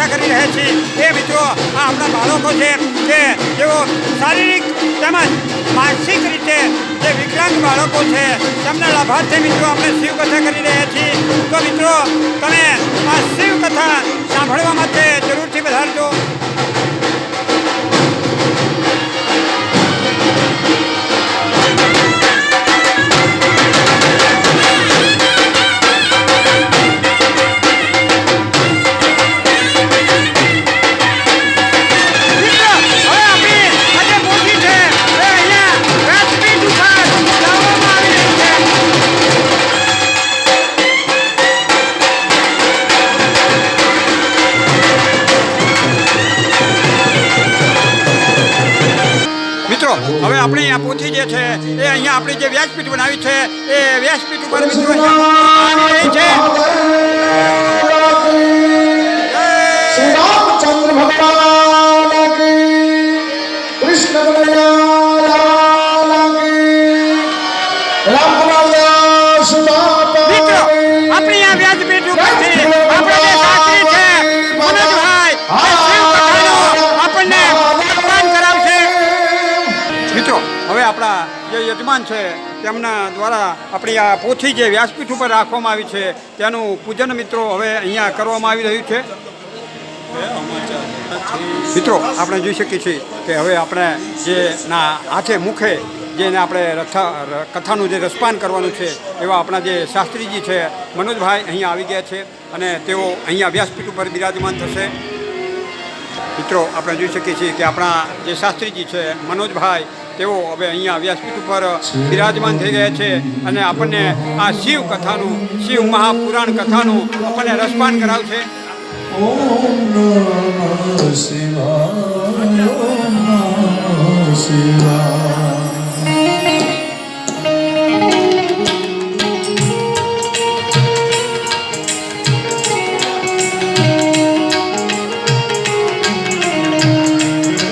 શિવ કરી રહ્યા છીએ એ મિત્રો, આ આપણા બાળકો છે કે જેઓ શારીરિક તેમજ માનસિક રીતે જે વિકલાંગ બાળકો છે, તેમના લાભાર્થે મિત્રો આપણે શિવ કથા કરી રહ્યા છીએ. તો મિત્રો, તમે આ શિવ કથા સાંભળવા માટે હવે આપણે અહીંયા પોથી જે છે. એ અહીંયા આપણી જે વ્યાસપીઠ બનાવી છે, એ વ્યાસપીઠ ઉપર મિત્રો છે. શ્રી રામચંદ્ર ભગવાન કૃષ્ણ હવે આપણા જે યજમાન છે, તેમના દ્વારા આપણી આ પોથી જે વ્યાસપીઠ ઉપર રાખવામાં આવી છે, તેનું પૂજન મિત્રો હવે અહીંયા કરવામાં આવી રહ્યું છે. મિત્રો, આપણે જોઈ શકીએ છીએ કે હવે આપણે જે ના હાથે મુખે જેને આપણે રથા કથાનું જે રસપાન કરવાનું છે, એવા આપણા જે શાસ્ત્રીજી છે, મનોજભાઈ અહીંયા આવી ગયા છે અને તેઓ અહીંયા વ્યાસપીઠ ઉપર બિરાજમાન થશે. મિત્રો, આપણે જોઈ શકીએ છીએ કે આપણા જે શાસ્ત્રીજી છે, મનોજભાઈ તેઓ હવે અહીંયા વ્યાસપીઠ ઉપર બિરાજમાન થઈ ગયા છે અને આપણને આ શિવ કથાનું, શિવ મહાપુરાણ કથાનું આપણને રસપાન કરાવશે. ઓમ નમઃ